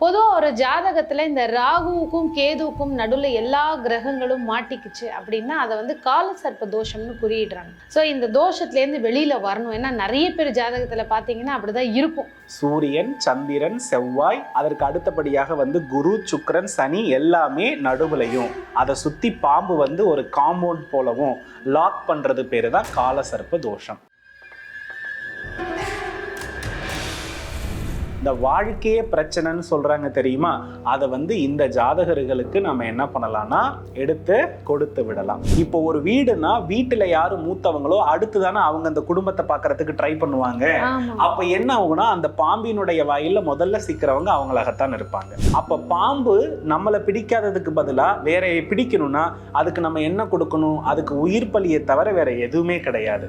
பொதுவாக ஒரு ஜாதகத்தில் இந்த ராகுவுக்கும் கேதுவுக்கும் நடுவில் எல்லா கிரகங்களும் மாட்டிக்கிச்சு அப்படின்னா அதை வந்து கால சர்ப்ப தோஷம்னு குறியிடுறாங்க. ஸோ இந்த தோஷத்துலேருந்து வெளியில் வரணும். ஏன்னா நிறைய பேர் ஜாதகத்தில் பார்த்தீங்கன்னா அப்படிதான் இருக்கும் சூரியன் சந்திரன் செவ்வாய் அதற்கு அடுத்தபடியாக வந்து குரு சுக்கரன் சனி எல்லாமே நடுவுலையும். அதை சுற்றி பாம்பு வந்து ஒரு காம்பவுண்ட் போலவும் லாக் பண்ணுறது பேர் தான் காலசர்ப்ப தோஷம். இந்த வாழ்க்கையே பிரச்சனைன்னு சொல்றாங்க தெரியுமா? அதை வந்து இந்த ஜாதகர்களுக்கு நம்ம என்ன பண்ணலாம்னா எடுத்து கொடுத்து விடலாம். இப்போ ஒரு வீடுனா வீட்டுல யாரு மூத்தவங்களோ அடுத்து தானே அவங்க அந்த குடும்பத்தை பார்க்கறதுக்கு ட்ரை பண்ணுவாங்க. அப்ப என்ன ஆகும்னா அந்த பாம்பினுடைய வாயில முதல்ல சிக்கிறவங்க அவங்களாகத்தான் இருப்பாங்க. அப்ப பாம்பு நம்மளை பிடிக்காததுக்கு பதிலா வேற பிடிக்கணும்னா அதுக்கு நம்ம என்ன கொடுக்கணும்? அதுக்கு உயிர் பலியை தவிர வேற எதுவுமே கிடையாது.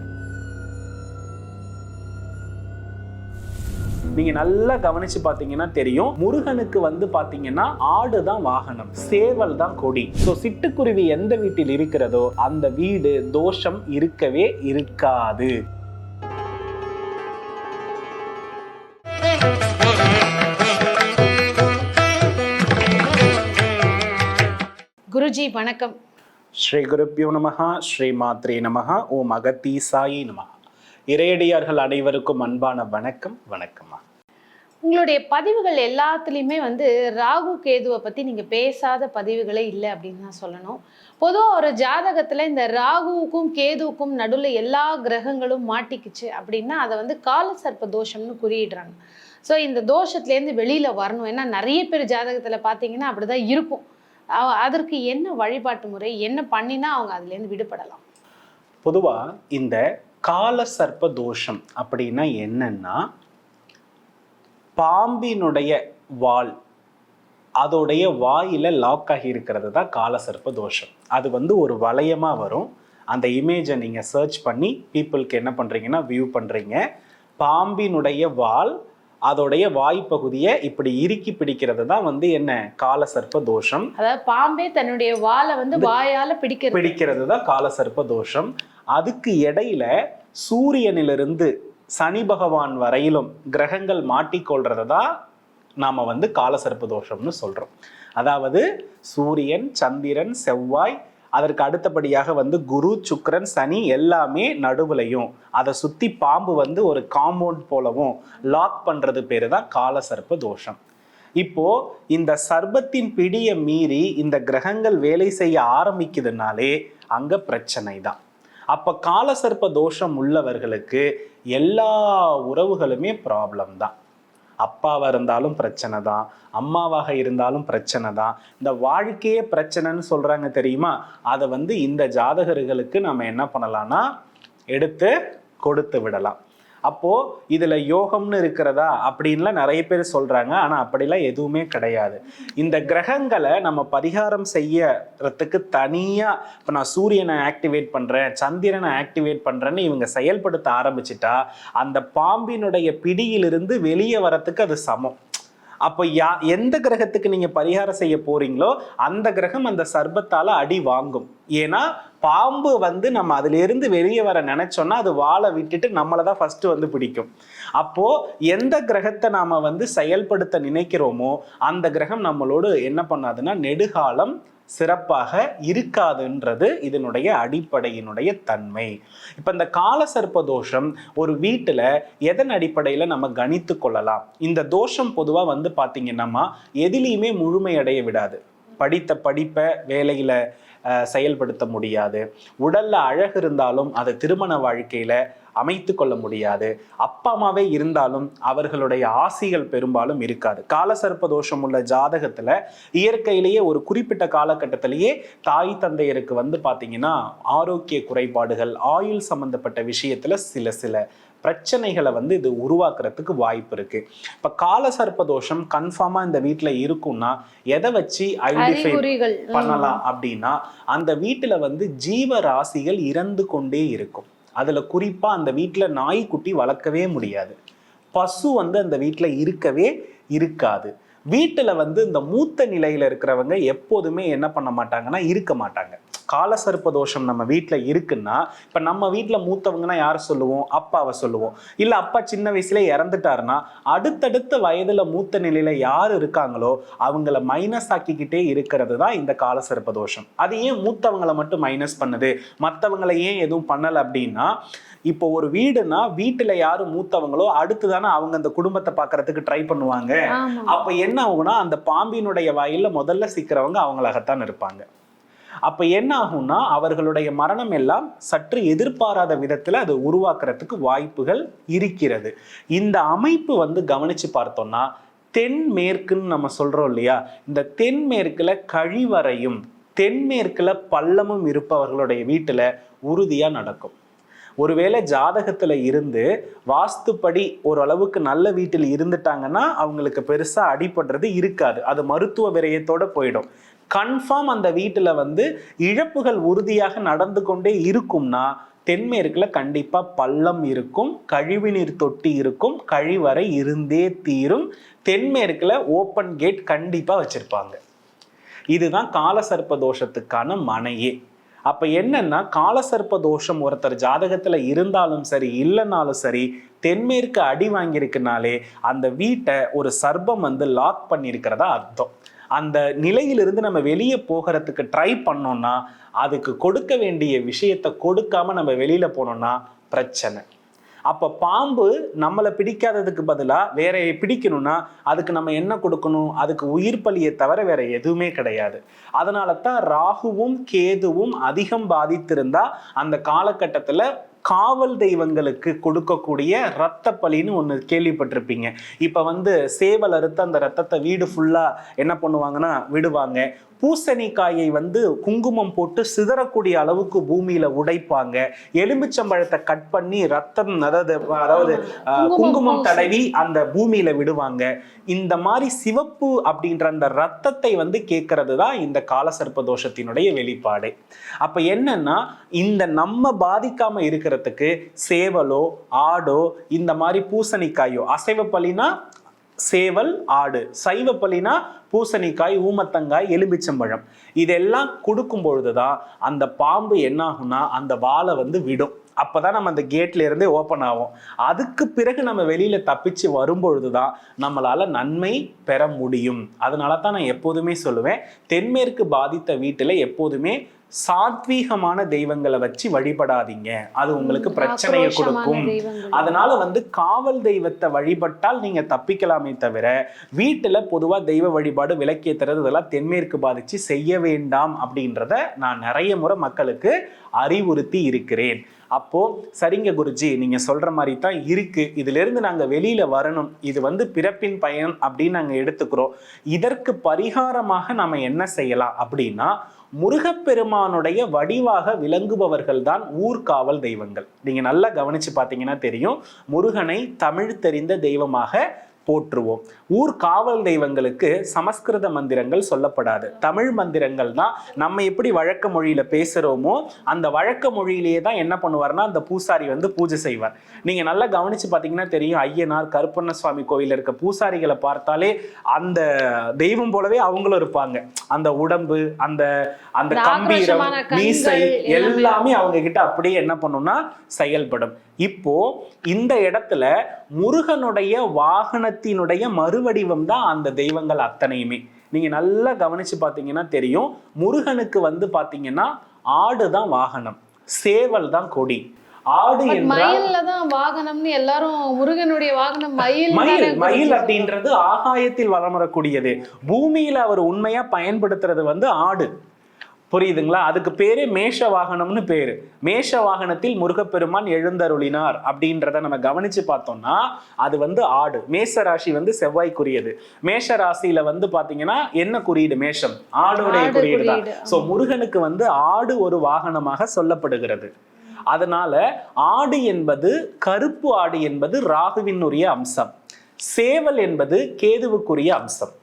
நீங்க நல்லா கவனிச்சு பாத்தீங்கன்னா தெரியும். முருகனுக்கு வந்து பாத்தீங்கன்னா ஆடு தான் வாகனம் சேவல் தான் கொடி. சோ சிட்டுக்குருவி எந்த வீட்டில் இருக்கிறதோ அந்த வீடு தோஷம் இருக்கவே இருக்காது. குருஜி வணக்கம். ஸ்ரீ குருப்பியோ நமஹா ஸ்ரீ மாத்ரே நமஹா ஓம் அகத்தீசாயி நமஹா. இறையடியார்கள் அனைவருக்கும் அன்பான வணக்கம் வணக்கம்மா. உங்களுடைய பதிவுகள் எல்லாத்துலேயுமே வந்து ராகு கேதுவை பற்றி நீங்கள் பேசாத பதிவுகளே இல்லை அப்படின்னு தான் சொல்லணும். பொதுவாக ஒரு ஜாதகத்தில் இந்த ராகுவுக்கும் கேதுவுக்கும் நடுவில் எல்லா கிரகங்களும் மாட்டிக்கிச்சு அப்படின்னா அதை வந்து கால சர்ப்ப தோஷம்னு குறியிடுறாங்க. ஸோ இந்த தோஷத்துலேருந்து வெளியில் வரணும். ஏன்னா நிறைய பேர் ஜாதகத்தில் பார்த்தீங்கன்னா அப்படி தான் இருக்கும் அதற்கு என்ன வழிபாட்டு முறை என்ன பண்ணினா அவங்க அதுலேருந்து விடுபடலாம்? பொதுவாக இந்த கால சர்ப்ப தோஷம் அப்படின்னா என்னன்னா பாம்பினுடைய வால் அதோடைய வாயில லாக் ஆகி இருக்கிறது தான் கால சர்ப்ப தோஷம். அது வந்து ஒரு வளையமா வரும். அந்த இமேஜை நீங்க சர்ச் பண்ணி பீப்புளுக்கு என்ன பண்றீங்கன்னா வியூ பண்றீங்க. பாம்பினுடைய வால் அதோடைய வாய்ப்பகுதியை இப்படி இறுக்கி பிடிக்கிறது தான் வந்து என்ன? கால சர்ப்ப தோஷம். அதாவது பாம்பே தன்னுடைய வாலை வந்து வாயால பிடிக்கிறது. பிடிக்கிறது தான் காலசர்ப்ப தோஷம். அதுக்கு இடையில சூரியனிலிருந்து சனி பகவான் வரையிலும் கிரகங்கள் மாட்டிக்கொள்றத தான் நாம் வந்து காலசர்ப்பு தோஷம்னு சொல்கிறோம் அதாவது சூரியன் சந்திரன் செவ்வாய் அதற்கு அடுத்தபடியாக வந்து குரு சுக்கரன் சனி எல்லாமே நடுவுலையும். அதை சுற்றி பாம்பு வந்து ஒரு காம்பவுண்ட் போலவும் லாக் பண்ணுறது பேர் தான் காலசர்ப்ப தோஷம். இப்போ இந்த சர்பத்தின் பிடியை மீறி இந்த கிரகங்கள் வேலை செய்ய ஆரம்பிக்குதுனாலே அங்கே பிரச்சனை தான் அப்ப காலசர்ப்ப தோஷம் உள்ளவர்களுக்கு எல்லா உறவுகளுமே ப்ராப்ளம் தான். அப்பாவா இருந்தாலும் பிரச்சனை தான். அம்மாவாக இருந்தாலும் பிரச்சனை தான். இந்த வாழ்க்கையே பிரச்சனைன்னு சொல்றாங்க தெரியுமா? அதை வந்து இந்த ஜாதகர்களுக்கு நம்ம என்ன பண்ணலாம்னா எடுத்து கொடுத்து விடலாம். அப்போ இதுல யோகம்னு இருக்கிறதா அப்படின்லாம் நிறைய பேர் சொல்றாங்க. ஆனா அப்படிலாம் எதுவுமே கிடையாது. இந்த கிரகங்களை நம்ம பரிகாரம் செய்யறதுக்கு தனியா இப்ப நான் சூரியனை ஆக்டிவேட் பண்றேன் சந்திரனை ஆக்டிவேட் பண்றேன்னு இவங்க செயல்படுத்த ஆரம்பிச்சிட்டா அந்த பாம்பினுடைய பிடியிலிருந்து வெளியே வரத்துக்கு அது சமம். அப்போ யா எந்த கிரகத்துக்கு நீங்க பரிகாரம் செய்ய போறீங்களோ அந்த கிரகம் அந்த சர்பத்தால அடி வாங்கும். ஏன்னா பாம்பு வந்து நம்ம அதுல இருந்து வெளியே வர நினைச்சோம்னா அது வாழை விட்டுட்டு நம்மளை தான் ஃபர்ஸ்ட் வந்து பிடிக்கும். அப்போ எந்த கிரகத்தை நாம வந்து செயல்படுத்த நினைக்கிறோமோ அந்த கிரகம் நம்மளோடு என்ன பண்ணாதுன்னா நெடுகாலம் சிறப்பாக இருக்காதுன்றது இதனுடைய அடிப்படையினுடைய தன்மை. இப்போ இந்த கால சர்ப்ப தோஷம் ஒரு வீட்டில் எதன் அடிப்படையில் நம்ம கணித்து கொள்ளலாம்? இந்த தோஷம் பொதுவாக வந்து பார்த்தீங்கன்னா எதிலையுமே முழுமையடைய விடாது. படித்த படிப்பை வேலையில் செயல்படுத்த முடியாது. உடல்ல அழகு இருந்தாலும் அதை திருமண வாழ்க்கையில அமைத்து கொள்ள முடியாது. அப்பா அம்மாவே இருந்தாலும் அவர்களுடைய ஆசிகள் பெரும்பாலும் இருக்காது. காலசர்ப்ப தோஷம் உள்ள ஜாதகத்துல இயற்கையிலேயே ஒரு குறிப்பிட்ட காலகட்டத்திலேயே தாய் தந்தையருக்கு வந்து பாத்தீங்கன்னா ஆரோக்கிய குறைபாடுகள் ஆயுள் சம்பந்தப்பட்ட விஷயத்துல சில சில பிரச்சனைகளை வந்து இது உருவாக்குறதுக்கு வாய்ப்பு இருக்கு. இப்ப காலசர்ப்ப தோஷம் கன்ஃபார்மா இந்த வீட்ல இருக்கும்னா எதை வச்சு ஐடென்டிஃபை பண்ணலாம் அப்படின்னா அந்த வீட்டுல வந்து ஜீவ ராசிகள் இறந்து கொண்டே இருக்கும். அதில் குறிப்பாக அந்த வீட்டில் நாய்க்குட்டி வளர்க்கவே முடியாது. பசு வந்து அந்த வீட்டில் இருக்கவே இருக்காது. வீட்டில் வந்து இந்த மூத்த நிலையில் இருக்கிறவங்க எப்போதுமே என்ன பண்ண மாட்டாங்கன்னா இருக்க மாட்டாங்க. காலசர்ப்ப தோஷம் நம்ம வீட்டில் இருக்குன்னா இப்போ நம்ம வீட்டில் மூத்தவங்கன்னா யாரை சொல்லுவோம்? அப்பாவை சொல்லுவோம். இல்லை அப்பா சின்ன வயசுல இறந்துட்டாருன்னா அடுத்தடுத்த வயதுல மூத்த நிலையில யார் இருக்காங்களோ அவங்கள மைனஸ் ஆக்கிக்கிட்டே இருக்கிறது தான் இந்த காலசர்ப்ப தோஷம். அது ஏன் மூத்தவங்களை மட்டும் மைனஸ் பண்ணுது? மற்றவங்களை ஏன் எதுவும் பண்ணலை அப்படின்னா இப்போ ஒரு வீடுனா வீட்டுல யாரு மூத்தவங்களோ அடுத்து தானே அவங்க அந்த குடும்பத்தை பார்க்கறதுக்கு ட்ரை பண்ணுவாங்க. அப்ப என்ன ஆகும்னா அந்த பாம்பினுடைய வாயில முதல்ல சிக்கிறவங்க அவங்களாகத்தான் இருப்பாங்க. அப்ப என்ன ஆகும்னா அவர்களுடைய மரணம் எல்லாம் சற்று எதிர்பாராத விதத்துல அது உருவாக்குறதுக்கு வாய்ப்புகள் இருக்கிறது. இந்த அமைப்பு வந்து கவனிச்சு பார்த்தோம்னா தென்மேற்குன்னு நம்ம சொல்றோம் இல்லையா? இந்த தென்மேற்குல கழிவறையும் தென்மேற்குல பள்ளமும் இருப்பவர்களுடைய வீட்டுல உறுதியா நடக்கும். ஒருவேளை ஜாதகத்துல இருந்து வாஸ்துப்படி ஓரளவுக்கு நல்ல வீட்டில் இருந்துட்டாங்கன்னா அவங்களுக்கு பெருசா அடிபடுறது இருக்காது. அது மருத்துவ விரயத்தோட போயிடும். கன்ஃபார்ம் அந்த வீட்டில் வந்து இழப்புகள் உறுதியாக நடந்து கொண்டே இருக்கும்னா தென்மேற்குல கண்டிப்பா பள்ளம் இருக்கும் கழிவுநீர் தொட்டி இருக்கும் கழிவறை இருந்தே தீரும். தென்மேற்குல ஓப்பன் கேட் கண்டிப்பா வச்சிருப்பாங்க. இதுதான் காலசர்ப்ப தோஷத்துக்கான மனையே. அப்ப என்னன்னா காலசர்ப்ப தோஷம் ஒருத்தர் ஜாதகத்துல இருந்தாலும் சரி இல்லைனாலும் சரி தென்மேற்கு அடி வாங்கியிருக்குனாலே அந்த வீட்டை ஒரு சர்ப்பம் வந்து லாக் பண்ணியிருக்கிறதா அர்த்தம். அந்த நிலையிலிருந்து நம்ம வெளியே போகிறதுக்கு ட்ரை பண்ணோம்னா அதுக்கு கொடுக்க வேண்டிய விஷயத்தை கொடுக்காம நம்ம வெளியில போனோம்னா பிரச்சனை. அப்போ பாம்பு நம்மளை பிடிக்காததுக்கு பதிலாக வேற பிடிக்கணும்னா அதுக்கு நம்ம என்ன கொடுக்கணும்? அதுக்கு உயிர் பலியை தவிர வேற எதுவுமே கிடையாது. அதனால தான் ராகுவும் கேதுவும் அதிகம் பாதித்திருந்தா அந்த காலகட்டத்தில் காவல் தெய்வங்களுக்கு கொடுக்கக்கூடிய ரத்த பலின்னு ஒன்று கேள்விப்பட்டிருப்பீங்க. இப்போ வந்து சேவல் அறுத்து அந்த ரத்தத்தை வீடு ஃபுல்லாக என்ன பண்ணுவாங்கன்னா விடுவாங்க. பூசணிக்காயை வந்து குங்குமம் போட்டு சிதறக்கூடிய அளவுக்கு பூமியில உடைப்பாங்க. எலுமிச்சம்பழத்தை கட் பண்ணி ரத்தம் அதாவது அதாவது குங்குமம். தடவி அந்த பூமியில விடுவாங்க. இந்த மாதிரி சிவப்பு அப்படின்ற அந்த ரத்தத்தை வந்து கேட்கறது தான் இந்த காலசர்ப்ப தோஷத்தினுடைய வெளிப்பாடு. அப்ப என்னன்னா இந்த நம்ம பாதிக்காம இருக்கிறதுக்கு சேவலோ ஆடோ இந்த மாதிரி பூசணிக்காயோ அசைவ பலினா சேவல் ஆடு. சைவ பலினா பூசணிக்காய் ஊமத்தங்காய் எலுமிச்சம்பழம் இதெல்லாம் கொடுக்கும் பொழுதுதான் அந்த பாம்பு என்னாகும்னா அந்த வாழை வந்து விடும். அப்பதான் நம்ம அந்த கேட்ல இருந்தே ஓப்பன் ஆகும். அதுக்கு பிறகு நம்ம வெளியில தப்பிச்சு வரும்பொழுதுதான் நம்மளால நன்மை பெற முடியும். அதனால தான் நான் எப்போதுமே சொல்லுவேன் தென்மேற்கு பாதித்த வீட்டுல எப்போதுமே சாத்வீகமான தெய்வங்களை வச்சு வழிபடாதீங்க. அது உங்களுக்கு பிரச்சனையை கொடுக்கும். அதனால வந்து காவல் தெய்வத்தை வழிபட்டால் நீங்க தப்பிக்கலாமே தவிர வீட்டுல பொதுவா தெய்வ வழிபாடு விளக்கேத்துறது இதெல்லாம் தென்மேற்கு பாதிச்சு செய்ய வேண்டாம் அப்படின்றத நான் நிறைய முறை மக்களுக்கு அறிவுறுத்தி இருக்கிறேன். அப்போ சரிங்க குருஜி நீங்க சொல்ற மாதிரி தான் இருக்கு. இதுல இருந்து நாங்க வெளியில வரணும். இது வந்து பிறப்பின் பயன் அப்படின்னு நாங்க எடுத்துக்கிறோம். இதற்கு பரிகாரமாக நாம என்ன செய்யலாம் அப்படின்னா முருகப்பெருமானுடைய வடிவாக விளங்குபவர்கள் தான் ஊர்காவல் தெய்வங்கள். நீங்க நல்லா கவனிச்சு பார்த்தீங்கன்னா தெரியும் முருகனை தமிழ் தெரிந்த தெய்வமாக போற்றுவோம். ஊர் காவல் தெய்வங்களுக்கு சமஸ்கிருத மந்திரங்கள் சொல்லப்படாது. தமிழ் மந்திரங்கள் தான் நம்ம எப்படி வழக்க மொழியில பேசுறோமோ அந்த வழக்க மொழியிலேயே தான் என்ன பண்ணுவார்னா அந்த பூசாரி வந்து பூஜை செய்வார். நீங்க நல்லா கவனிச்சு பார்த்தீங்கன்னா தெரியும் ஐயனார் கருப்பண்ண சுவாமி கோயில்ல இருக்க பூசாரிகளை பார்த்தாலே அந்த தெய்வம் போலவே அவங்களும் இருப்பாங்க. அந்த உடம்பு அந்த அந்த கம்பீரம் மீசை எல்லாமே எல்லாமே அவங்க கிட்ட அப்படியே என்ன பண்ணும்னா செயல்படும். இப்போ இந்த இடத்துல முருகனுடைய வாகனத்தினுடைய மறுவடிவம் தான் அந்த தெய்வங்கள் அத்தனையுமே. நீங்க நல்லா கவனிச்சு பார்த்தீங்கன்னா தெரியும். முருகனுக்கு வந்து பாத்தீங்கன்னா ஆடு தான் வாகனம் சேவல் தான் கொடி. ஆடு But என்றால் மயில்ல தான் வாகனம்னு எல்லாரும் முருகனுடைய வாகனம் மயில் மயில் மயில் அப்படின்றது ஆகாயத்தில் வலம் வரக்கூடியது. பூமியில அவர் உண்மையா பயன்படுத்துறது வந்து ஆடு. புரியுதுங்களா? அதுக்கு பேரே மேஷ வாகனம்னு பேரு. மேஷ வாகனத்தில் முருகப்பெருமான் எழுந்தருளினார் அப்படின்றத நம்ம கவனிச்சு பார்த்தோம்னா அது வந்து ஆடு. மேஷ ராசி வந்து செவ்வாய்க்குரியது. மேஷ ராசியில வந்து பாத்தீங்கன்னா என்ன குறியீடு மேஷம்? ஆடுடைய ஆடு குறியீடு தான். சோ முருகனுக்கு வந்து ஆடு ஒரு வாகனமாக சொல்லப்படுகிறது. அதனால ஆடு என்பது கருப்பு ஆடு என்பது ராகுவினுடைய அம்சம். சேவல் என்பது கேதுவுக்குரிய அம்சம்.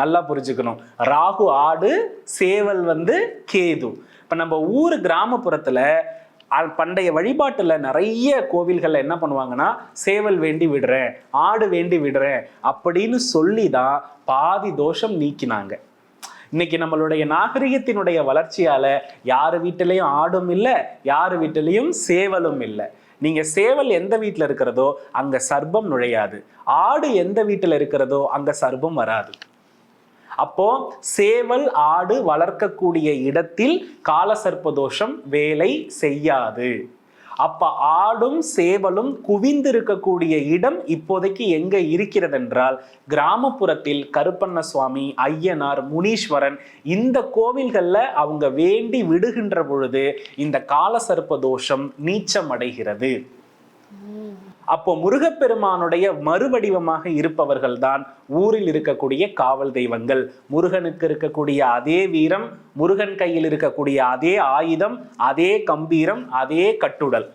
நல்லா புரிஞ்சுக்கணும். ராகு ஆடு சேவல் வந்து கேது. இப்போ நம்ம ஊர் கிராமப்புறத்தில் பண்டைய வழிபாட்டில் நிறைய கோவில்களில் என்ன பண்ணுவாங்கன்னா சேவல் வேண்டி விடுறேன் ஆடு வேண்டி விடுறேன் அப்படின்னு சொல்லி தான் பாதி தோஷம் நீக்கினாங்க. இன்னைக்கு நம்மளுடைய நாகரிகத்தினுடைய வளர்ச்சியால் யார் வீட்டிலையும் ஆடும் இல்லை யார் வீட்டிலையும் சேவலும் இல்லை. நீங்க சேவல் எந்த வீட்டில் இருக்கிறதோ அங்க சர்ப்பம் நுழையாது. ஆடு எந்த வீட்டில் இருக்கிறதோ அங்க சர்ப்பம் வராது. அப்போ சேவல் ஆடு வளர்க்கக்கூடிய இடத்தில் காலசர்ப்ப தோஷம் வேலை செய்யாது. அப்ப ஆடும் சேவலும் குவிந்திருக்கக்கூடிய இடம் இப்போதைக்கு எங்க இருக்கிறது என்றால் கிராமப்புறத்தில் கருப்பண்ண சுவாமி ஐயனார் முனீஸ்வரன் இந்த கோவில்கள்ல அவங்க வேண்டி விடுகின்ற பொழுது இந்த காலசர்ப்ப தோஷம் நீச்சம் அடைகிறது அப்போ முருகப்பெருமானுடைய மறுவடிவமாக இருப்பவர்கள் தான் ஊரில் இருக்கக்கூடிய காவல் தெய்வங்கள். முருகனுக்கு இருக்கக்கூடிய அதே வீரம் முருகன் கையில் இருக்கக்கூடிய அதே ஆயுதம் அதே கம்பீரம் அதே கட்டுடல்.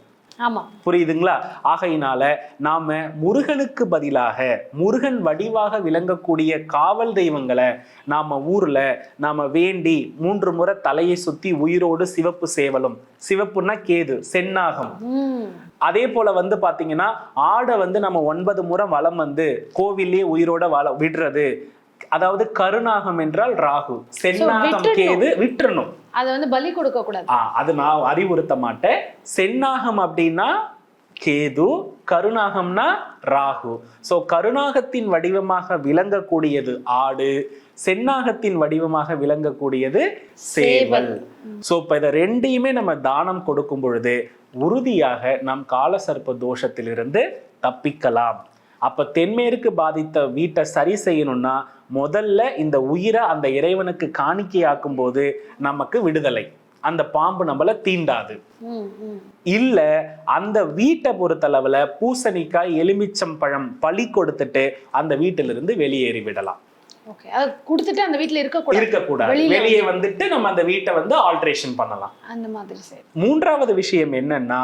புரியுதுங்களா? ஆகையினால நாம முருகனுக்கு பதிலாக முருகன் வடிவாக விளங்கக்கூடிய காவல் தெய்வங்களை நாம ஊர்ல நாம வேண்டி மூன்று முறை தலையை சுத்தி உயிரோடு சிவப்பு சேவலும். சிவப்புன்னா கேது சென்னாகம் அதே போல வந்து பாத்தீங்கன்னா ஆடை வந்து நம்ம ஒன்பது முறை வலம் வந்து கோவிலே உயிரோட வள விடுறது. அதாவது கருநாகம் என்றால் ராகு. சென்னாகம். கேது விட்டுறணும் அதை வந்து பலி கொடுக்க கூடாது அது நான் அறிவுறுத்த மாட்டேன். சென்னாகம் அப்படின்னா கேது கருநாகம்னா ராகு. சோ கருநாகத்தின் வடிவமாக விளங்கக்கூடியது ஆடு சென்னாகத்தின் வடிவமாக விளங்கக்கூடியது சேவல். சோ இப்ப இதை ரெண்டையுமே நம்ம தானம் கொடுக்கும் பொழுது உறுதியாக நம் காலசர்ப்ப தோஷத்திலிருந்து தப்பிக்கலாம். அப்ப தென்மேற்கு பாதித்த வீட்டை சரி செய்யணும்னா முதல்ல இந்த உயிரை அந்த இறைவனுக்கு காணிக்கையாக்கும் போது நமக்கு விடுதலை. அந்த பாம்பு நம்மள தீண்டாது. இல்ல அந்த வீட்டை பொறுத்தளவுல பூசணிக்காய் எலுமிச்சம் பழம் பழி கொடுத்துட்டு அந்த வீட்டிலிருந்து வெளியேறி விடலாம். கொடுத்துட்டு அந்த வீட்ல இருக்க கூடாது இருக்கக்கூடாது வெளியே வந்துட்டு நம்ம அந்த வீட்டை வந்து ஆல்ட்ரேஷன் பண்ணலாம். அந்த மாதிரி மூன்றாவது விஷயம் என்னன்னா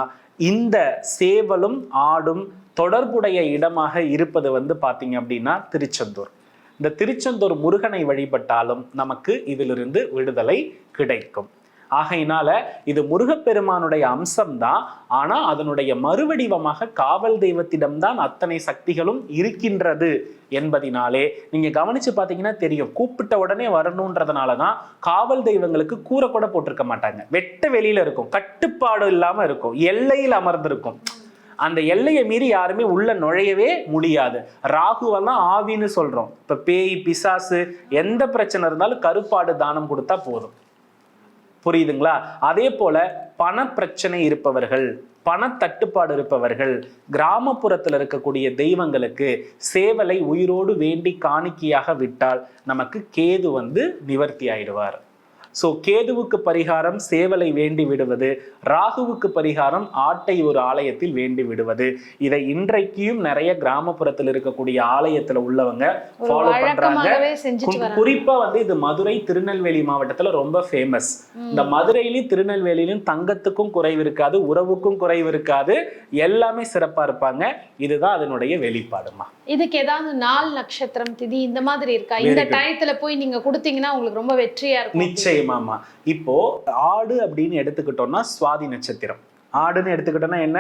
இந்த சேவலும் ஆடும் தொடர்புடைய இடமாக இருப்பது வந்து பார்த்தீங்க அப்படின்னா திருச்செந்தூர். இந்த திருச்செந்தூர் முருகனை வழிபட்டாலும் நமக்கு இதிலிருந்து விடுதலை கிடைக்கும். ஆகையினால இது முருகப்பெருமானுடைய அம்சம்தான். ஆனால் அதனுடைய மறுவடிவமாக காவல் தெய்வத்திடம்தான் அத்தனை சக்திகளும் இருக்கின்றது என்பதினாலே நீங்கள் கவனிச்சு பார்த்தீங்கன்னா தெரியும். கூப்பிட்ட உடனே வரணுன்றதுனால தான் காவல் தெய்வங்களுக்கு கூரை கூட போட்டிருக்க மாட்டாங்க. வெட்ட வெளியில் இருக்கும். கட்டுப்பாடு இல்லாமல் இருக்கும். எல்லையில் அமர்ந்திருக்கும். அந்த எல்லையை மீறி யாருமே உள்ள நுழையவே முடியாது. ராகுவெல்லாம் ஆவின்னு சொல்றோம். இப்ப பேய் பிசாசு எந்த பிரச்சனை இருந்தாலும் கருப்பாடு தானம் கொடுத்தா போதும். புரியுதுங்களா? அதே போல பண பிரச்சனை இருப்பவர்கள் பணத்தட்டுப்பாடு இருப்பவர்கள் கிராமப்புறத்தில் இருக்கக்கூடிய தெய்வங்களுக்கு சேவலை உயிரோடு வேண்டி காணிக்கையாக விட்டால் நமக்கு கேது வந்து நிவர்த்தி ஆயிடுவார். ஸோ கேதுவுக்கு பரிகாரம் சேவலை வேண்டி விடுவது ராகுவுக்கு பரிகாரம் ஆட்டை ஒரு ஆலயத்தில் வேண்டி விடுவது. இதை இன்றைக்கும் நிறைய கிராமப்புறத்தில் இருக்கக்கூடிய ஆலயத்துல உள்ளவங்க ஃபாலோ பண்றாங்க. குறிப்பா வந்து இது மதுரை திருநெல்வேலி மாவட்டத்துல ரொம்ப ஃபேமஸ் இந்த மதுரையிலும் திருநெல்வேலியிலும் தங்கத்துக்கும் குறைவு இருக்காது உறவுக்கும் குறைவு இருக்காது எல்லாமே சிறப்பா இருப்பாங்க. இதுதான் அதனுடைய வெளிப்பாடுமா. இதுக்கு ஏதாவது நாள் நட்சத்திரம் திதி இந்த மாதிரி இருக்கா? இந்த. டயத்துல போய் நீங்க கொடுத்தீங்கன்னா உங்களுக்கு ரொம்ப வெற்றியா இருக்கும். நிச்சயமாமா இப்போ ஆடு அப்படின்னு எடுத்துக்கிட்டோம்னா சுவாதி நட்சத்திரம். ஆடுன்னு எடுத்துக்கிட்டோம்னா என்ன?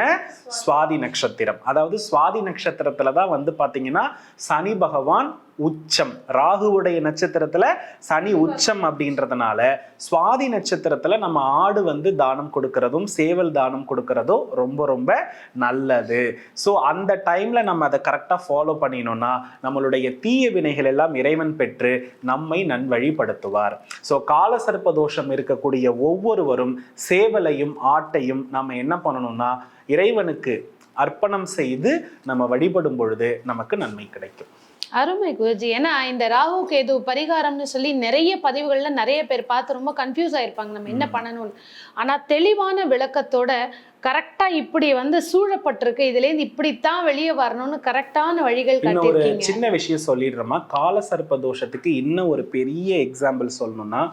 சுவாதி நட்சத்திரம். அதாவது சுவாதி நட்சத்திரத்துல தான் வந்து பாத்தீங்கன்னா சனி பகவான் உச்சம். ராகுவுடைய நட்சத்திரத்துல சனி உச்சம் அப்படின்றதுனால சுவாதி நட்சத்திரத்துல நம்ம ஆடு வந்து தானம் கொடுக்கறதும் சேவல் தானம் கொடுக்கறதும் ரொம்ப ரொம்ப நல்லது. ஸோ அந்த டைம்ல நம்ம அதை கரெக்டாக ஃபாலோ பண்ணினோம்னா நம்மளுடைய தீய வினைகள் எல்லாம் இறைவன் பெற்று நம்மை நன்வழிப்படுத்துவார். ஸோ காலசர்ப்ப தோஷம் இருக்கக்கூடிய ஒவ்வொருவரும் சேவலையும் ஆட்டையும் நம்ம என்ன பண்ணணும்னா இறைவனுக்கு அர்ப்பணம் செய்து நம்ம வழிபடும் பொழுது நமக்கு நன்மை கிடைக்கும். அருமை குருஜி. ஏன்னா இந்த ராகு கேது பரிகாரம்னு சொல்லி நிறைய பதிவுகள்ல நிறைய பேர் பார்த்து ரொம்ப கன்ஃபியூஸ் ஆயிருப்பாங்க. நம்ம என்ன பண்ணணும்னு. ஆனா தெளிவான விளக்கத்தோட கரெக்டா இப்படி வந்து சூழப்பட்டிருக்கு. இதுல இருந்து இப்படித்தான் வெளியே வரணும்னு கரெக்டான வழிகள் ஒரு சின்ன விஷயம் சொல்லிடுறோமா காலசர்ப்ப தோஷத்துக்கு இன்னும் ஒரு பெரிய எக்ஸாம்பிள் சொல்லணும்னா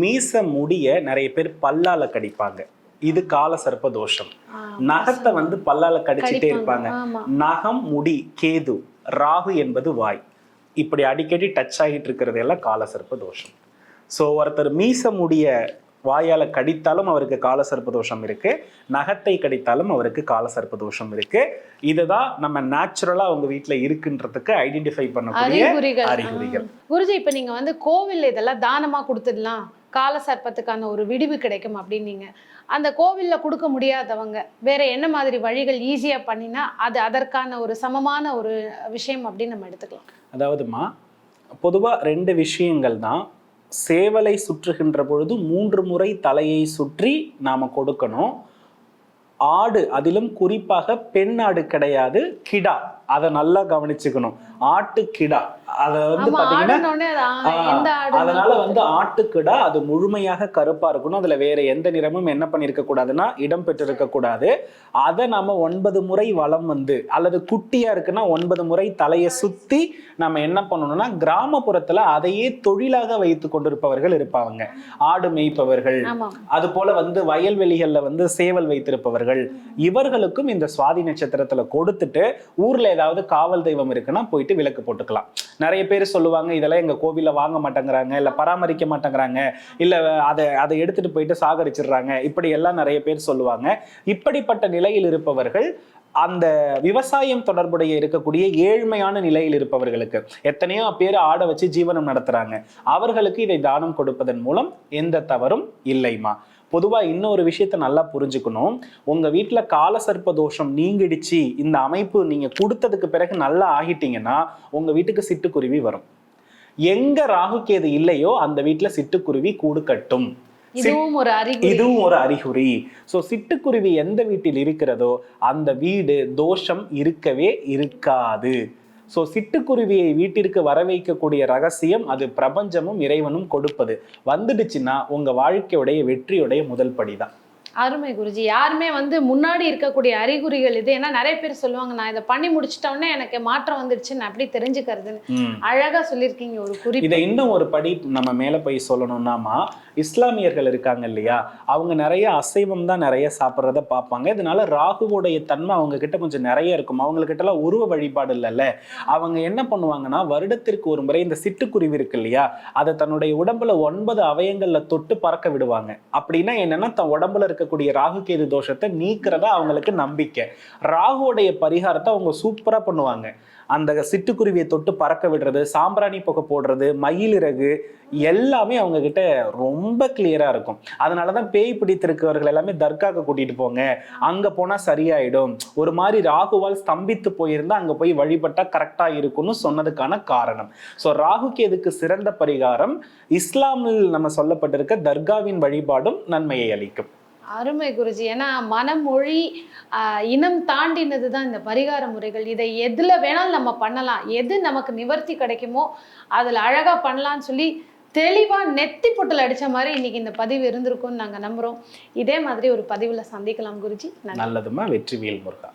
மீச முடிய நிறைய பேர் பல்லால கடிப்பாங்க. இது காலசர்ப்ப தோஷம். ஆ, நகத்தை வந்து பல்லால கடிச்சிட்டே. இருப்பாங்க. நகம் முடி கேது ராகு என்பது வாய். இப்படி அடிக்கடி டச் ஆகிட்டு இருக்கிறது எல்லாம் காலசர்ப்ப தோஷம். ஸோ ஒருத்தர் மீச முடிய வாயால கடித்தாலும் அவருக்கு காலசர்ப்ப தோஷம் இருக்கு. நகத்தை கடித்தாலும் அவருக்கு காலசர்ப்ப தோஷம் இருக்கு. இதுதான் நம்ம நேச்சுரலா அவங்க வீட்ல இருக்குன்றதுக்கு ஐடென்டிஃபை பண்ணக்கூடிய அறிகுறிகள். குருஜி இப்ப நீங்க வந்து கோவில் இதெல்லாம் தானமா கொடுத்துடலாம்? கால சர்ப்பத்துக்கான ஒரு விடிவு கிடைக்கும் அப்படின்னீங்க அந்த கோவிலில் கொடுக்க முடியாதவங்க வேற என்ன மாதிரி வழிகள் ஈஸியாக பண்ணினா அது அதற்கான ஒரு சமமான ஒரு விஷயம் அப்படின்னு நம்ம எடுத்துக்கலாம். அதாவதுமா பொதுவாக ரெண்டு விஷயங்கள் தான். சேவலை சுற்றுகின்ற பொழுது மூன்று முறை தலையை சுற்றி நாம் கொடுக்கணும். ஆடு அதிலும் குறிப்பாக பெண் ஆடு கிடையாது கிடா. அதை நல்லா கவனிச்சுக்கணும். ஆட்டு கிடா. அதை வந்து பாத்தீங்கன்னா அதனால வந்து ஆட்டுக்கிடா அது முழுமையாக கருப்பா இருக்கணும். அதுல வேற எந்த நிறமும் என்ன பண்ணிருக்க கூடாதுன்னா இடம் பெற்றிருக்க கூடாது. அதை நாம ஒன்பது முறை வலம் வந்து அல்லது குட்டியா இருக்குன்னா ஒன்பது முறை தலையை சுத்தி நம்ம என்ன பண்ணணும்னா கிராமப்புறத்துல அதையே தொழிலாக வைத்து கொண்டிருப்பவர்கள் இருப்பாங்க. ஆடு மேய்ப்பவர்கள். அது போல வந்து வயல்வெளிகள்ல வந்து சேவல் வைத்திருப்பவர்கள். இவர்களுக்கும் இந்த சுவாதி நட்சத்திரத்துல கொடுத்துட்டு ஊர்ல ஏதாவது காவல் தெய்வம் இருக்குன்னா போயிட்டு விளக்கு போட்டுக்கலாம். நிறைய பேர் சொல்லுவாங்க இதெல்லாம் எங்க கோவிலில் வாங்க மாட்டேங்கிறாங்க இல்ல பராமரிக்க மாட்டேங்கிறாங்க இல்ல அதை அதை எடுத்துட்டு போயிட்டு சாகடிச்சிடுறாங்க. இப்படி எல்லாம் நிறைய பேர் சொல்லுவாங்க. இப்படிப்பட்ட நிலையில் இருப்பவர்கள் அந்த விவசாயம் தொடர்புடைய இருக்கக்கூடிய ஏழ்மையான நிலையில் இருப்பவர்களுக்கு எத்தனையோ பேர் ஆட வச்சு ஜீவனம் நடத்துறாங்க. அவர்களுக்கு இதை தானம் கொடுப்பதன் மூலம் எந்த தவறும் இல்லைமா பொதுவா இன்னொரு விஷயத்த நல்லா புரிஞ்சுக்கணும். உங்க வீட்டுல காலசர்ப்ப தோஷம் நீங்கிடுச்சு இந்த அமைப்பு நீங்க கொடுத்ததுக்கு பிறகு நல்லா ஆகிட்டீங்கன்னா உங்க வீட்டுக்கு சிட்டுக்குருவி வரும். எங்க ராகுகேது இல்லையோ அந்த வீட்டுல சிட்டுக்குருவி கூடு கட்டும். இதுவும் ஒரு அறிகுறி. இதுவும் ஒரு அறிகுறி. சோ சிட்டுக்குருவி எந்த வீட்டில் இருக்கிறதோ அந்த வீடு தோஷம் இருக்கவே இருக்காது. ஸோ சிட்டுக்குருவியை வீட்டிற்கு வர வைக்கக்கூடிய ரகசியம் அது பிரபஞ்சமும் இறைவனும் கொடுப்பது. வந்துடுச்சுன்னா உங்கள் வாழ்க்கையுடைய வெற்றியுடைய முதல் படி தான் அருமை குருஜி. யாருமே வந்து முன்னாடி இருக்கக்கூடிய அறிகுறிகள் இது. ஏன்னா நிறைய பேர் சொல்லுவாங்க நான் இதை பண்ணி முடிச்சிட்டோன்னே எனக்கு மாற்றம் வந்துடுச்சுன்னு அப்படி தெரிஞ்சுக்கிறதுன்னு. அழகா சொல்லியிருக்கீங்க ஒரு குறிப்பு. இதை இன்னும் ஒரு படி நம்ம மேல போய் சொல்லணும்னாமா இஸ்லாமியர்கள் இருக்காங்க இல்லையா? அவங்க நிறைய அசைவம் தான் நிறைய சாப்பிட்றத பார்ப்பாங்க. இதனால ராகுவோடைய தன்மை அவங்க கிட்ட கொஞ்சம் நிறைய இருக்கும். அவங்க கிட்ட எல்லாம் உருவ வழிபாடு இல்லைல்ல. அவங்க என்ன பண்ணுவாங்கன்னா வருடத்திற்கு ஒரு முறை இந்த சிட்டுக்குருவி இருக்கு இல்லையா? அதை தன்னுடைய உடம்புல ஒன்பது அவயங்கள்ல தொட்டு பறக்க விடுவாங்க. அப்படின்னா என்னன்னா தன் உடம்புல இருக்கக்கூடிய ராகு கேது தோஷத்தை நீக்கிறதா அவங்களுக்கு நம்பிக்கை. ராகுவோடைய பரிகாரத்தை அவங்க சூப்பரா பண்ணுவாங்க. அந்த சிட்டுக்குருவியை தொட்டு பறக்க விடுறது சாம்பிராணி புகை போடுறது மயிலிறகு எல்லாமே அவங்க கிட்ட ரொம்ப கிளியரா இருக்கும். அதனாலதான் பேய் பிடித்திருக்கவர்கள் எல்லாமே தர்காக்கு கூட்டிட்டு போங்க. அங்க போனா சரியாயிடும். ஒரு மாதிரி ராகுவால் ஸ்தம்பித்து போயிருந்தா அங்க போய் வழிபட்டா கரெக்டா இருக்கும்னு சொன்னதுக்கான காரணம். சோ ராகு கேதுக்கு சிறந்த பரிகாரம் இஸ்லாமில் நம்ம சொல்லப்பட்டிருக்க தர்காவின் வழிபாடும் நன்மையை அளிக்கும். அருமை குருஜி. ஏன்னா மனமொழி இனம் தாண்டினது தான் இந்த பரிகார முறைகள். இதை எதுல வேணாலும் நம்ம பண்ணலாம். எது நமக்கு நிவர்த்தி கிடைக்குமோ அதுல அழகா பண்ணலாம்னு சொல்லி தெளிவா நெத்தி பொட்டில் அடிச்ச மாதிரி இன்னைக்கு இந்த பதிவு இருந்திருக்கும்னு நாங்க நம்புறோம். இதே மாதிரி ஒரு பதிவுல சந்திக்கலாம் குருஜி. நல்லதுமா வெற்றி முருகா.